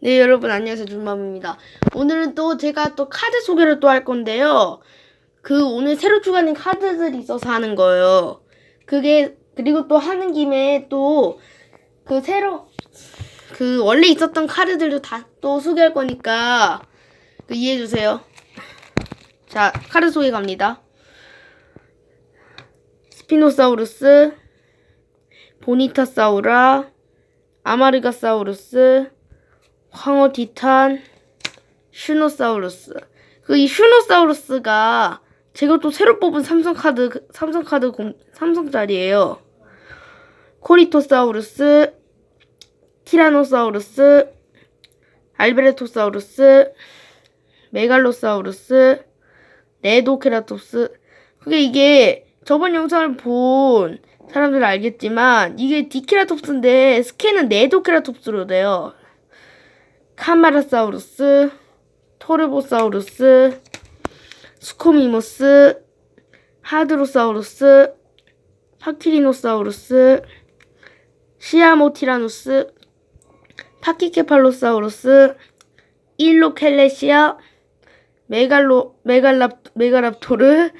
네, 여러분 안녕하세요. 준맘입니다. 오늘은 또 제가 또 카드 소개를 또 할 건데요. 그 오늘 새로 추가된 카드들이 있어서 하는 거예요. 그게 그리고 또 하는 김에 또 그 새로 그 원래 있었던 카드들도 다 또 소개할 거니까 그 이해해 주세요. 자, 카드 소개 갑니다. 스피노사우루스, 보니타사우라, 아마르가사우루스, 황어 티탄, 슈노사우루스. 그 이 슈노사우루스가 제가 또 새로 뽑은 삼성 카드 삼성 카드 공, 삼성 짜리예요. 코리토사우루스, 티라노사우루스, 알베레토사우루스, 메갈로사우루스, 네도케라톱스. 그게 이게 저번 영상을 본 사람들은 알겠지만 이게 디케라톱스인데 스캔은 네도케라톱스로 돼요. 카마라사우루스, 토르보사우루스, 스코미모스, 하드로사우루스, 파키리노사우루스, 시아모티라누스, 파키케팔로사우루스, 일로켈레시아, 메갈로 메갈랍 메가랍토르,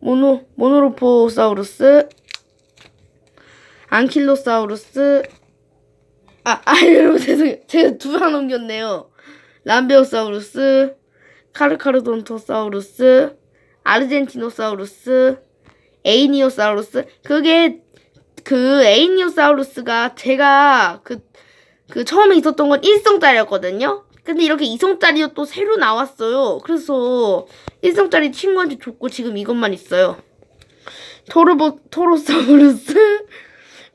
모노 모노로포사우루스, 안킬로사우루스, 아, 아, 여러분, 죄송해요. 제가 두방 넘겼네요. 람베오사우루스, 카르카르돈토사우루스, 아르젠티노사우루스, 에이니오사우루스. 그게, 그, 에이니오사우루스가 제가 그, 그 처음에 있었던 건 1성짜리였거든요? 근데 이렇게 2성짜리도 또 새로 나왔어요. 그래서 1성짜리 친구한테 줬고 지금 이것만 있어요. 토르보, 토로사우루스,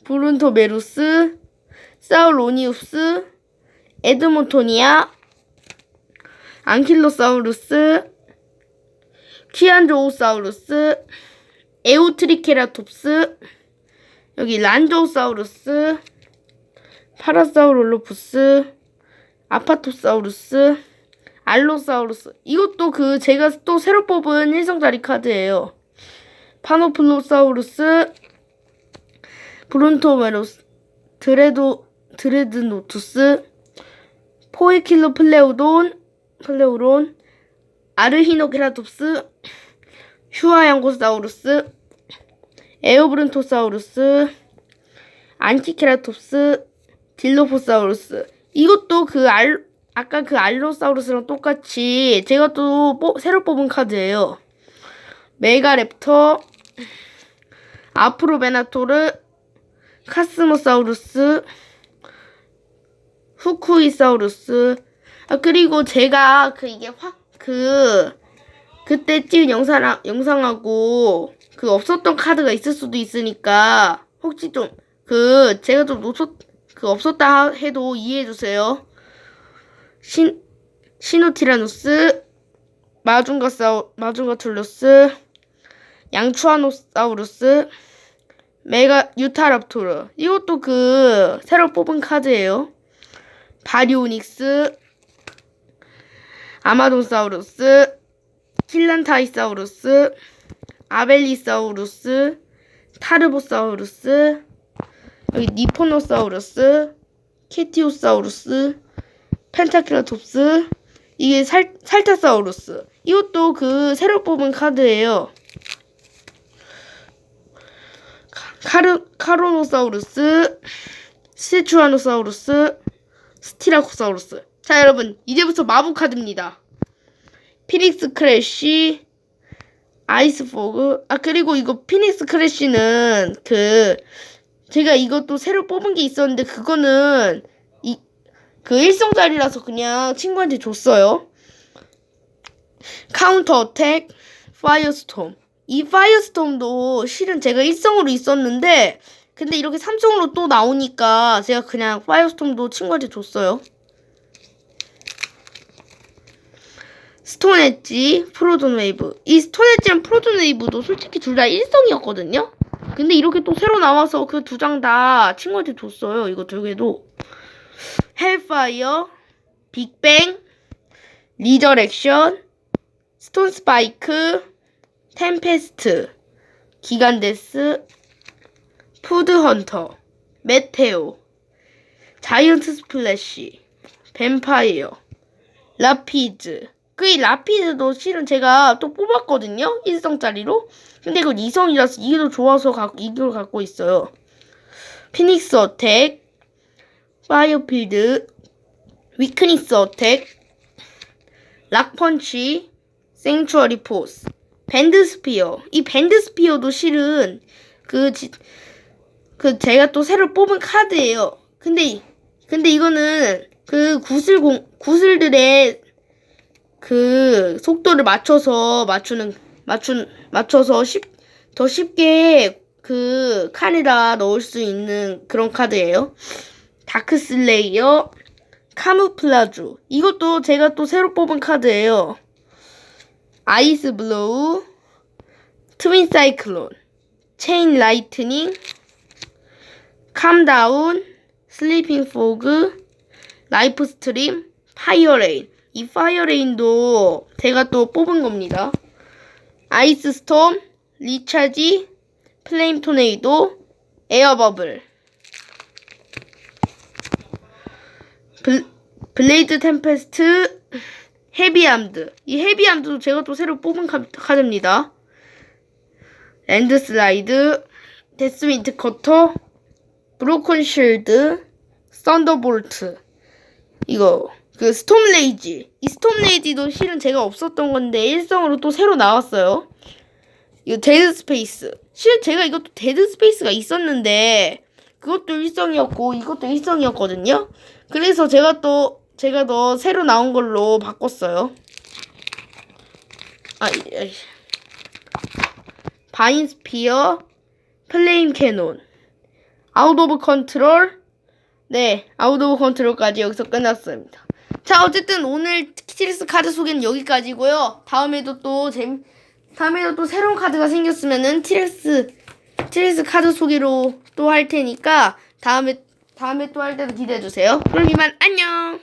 브룬토메루스, 사울로니우스, 에드모토니아, 안킬로사우루스, 키안조우사우루스, 에우트리케라톱스, 여기 란조우사우루스, 파라사우롤로푸스, 아파토사우루스, 알로사우루스. 이것도 그 제가 또 새로 뽑은 일성짜리 카드예요. 파노플로사우루스, 브론토메로스, 드레도 드레드노투스, 포에킬로 플레우돈, 플레우론, 아르히노케라톱스, 슈아양고사우루스, 에오브른토사우루스, 안티케라톱스, 딜로포사우루스. 이것도 그 알, 아까 그 알로사우루스랑 똑같이 제가 또 뽑, 새로 뽑은 카드예요. 메가랩터, 아프로베나토르, 카스모사우루스, 후쿠이사우루스. 아, 그리고 제가 그 이게 확, 그, 그때 찍은 영상, 영상하고 그 없었던 카드가 있을 수도 있으니까 혹시 좀, 그, 제가 좀 놓쳤, 그 없었다 해도 이해해주세요. 신, 시노티라누스, 마중가사우, 마중가툴루스, 양추아노사우루스, 메가 유타랍토르 이것도 그 새로 뽑은 카드예요. 바리오닉스, 아마돈사우루스, 킬란타이사우루스, 아벨리사우루스, 타르보사우루스, 여기 니포노사우루스, 케티오사우루스, 펜타키라톱스, 이게 살, 살타사우루스. 이것도 그 새로 뽑은 카드예요. 카르, 카로노사우루스, 스테추아노사우루스, 스티라코사우루스. 자, 여러분, 이제부터 마법 카드입니다. 피닉스 크래쉬, 아이스 포그. 아, 그리고 이거 피닉스 크래쉬는 그, 제가 이것도 새로 뽑은 게 있었는데, 그거는, 이, 그 일성짜리라서 그냥 친구한테 줬어요. 카운터 어택, 파이어스톰. 이 파이어스톰도 실은 제가 일성으로 있었는데 근데 이렇게 삼성으로 또 나오니까 제가 그냥 파이어스톰도 친구한테 줬어요. 스톤 엣지, 프로존 웨이브. 이 스톤 엣지랑 프로존 웨이브도 솔직히 둘 다 일성이었거든요. 근데 이렇게 또 새로 나와서 그 두 장 다 친구한테 줬어요. 이거 두 개도. 헬파이어, 빅뱅, 리저렉션, 스톤 스파이크, 템페스트, 기간데스, 푸드헌터, 메테오, 자이언트 스플래시, 뱀파이어, 라피즈. 그이 라피즈도 실은 제가 또 뽑았거든요. 1성짜리로. 근데 이건 2성이라서 이게 더 좋아서 가, 이걸 갖고 있어요. 피닉스 어택, 파이어필드, 위크니스 어택, 락펀치, 생추어리 포스, 밴드 스피어. 이 밴드 스피어도 실은 그, 지, 그 제가 또 새로 뽑은 카드예요. 근데 근데 이거는 그 구슬 공 구슬들의 그 속도를 맞춰서 맞추는 맞춘 맞춰서 쉽, 더 쉽게 그 칸에다 넣을 수 있는 그런 카드예요. 다크 슬레이어, 카무플라주. 이것도 제가 또 새로 뽑은 카드예요. 아이스 블로우, 트윈 사이클론, 체인 라이트닝, 캄다운, 슬리핑 포그, 라이프 스트림, 파이어레인. 이 파이어레인도 제가 또 뽑은 겁니다. 아이스 스톰, 리차지, 플레임 토네이도, 에어버블. 블, 블레이드 템페스트, 헤비암드. 이 헤비암드도 제가 또 새로 뽑은 카, 카드입니다. 랜드 슬라이드, 데스윈트 커터, 브로큰 쉴드, 썬더볼트. 이거 그 스톰레이지. 이 스톰레이지도 실은 제가 없었던 건데 일성으로 또 새로 나왔어요. 이거 데드 스페이스. 실은 제가 이것도 데드 스페이스가 있었는데 그것도 일성이었고 이것도 일성이었거든요. 그래서 제가 또 제가 더 새로 나온 걸로 바꿨어요. 아, 이- 아이. 바인 스피어, 플레임 캐논. 아웃 오브 컨트롤. 네, 아웃 오브 컨트롤까지 여기서 끝났습니다. 자, 어쨌든 오늘 티렉스 카드 소개는 여기까지고요. 다음에도 또 재미 다음에도 또 새로운 카드가 생겼으면은 티렉스 티렉스 카드 소개로 또 할 테니까 다음에 다음에 또 할 때도 기대해 주세요. 그럼 이만 안녕.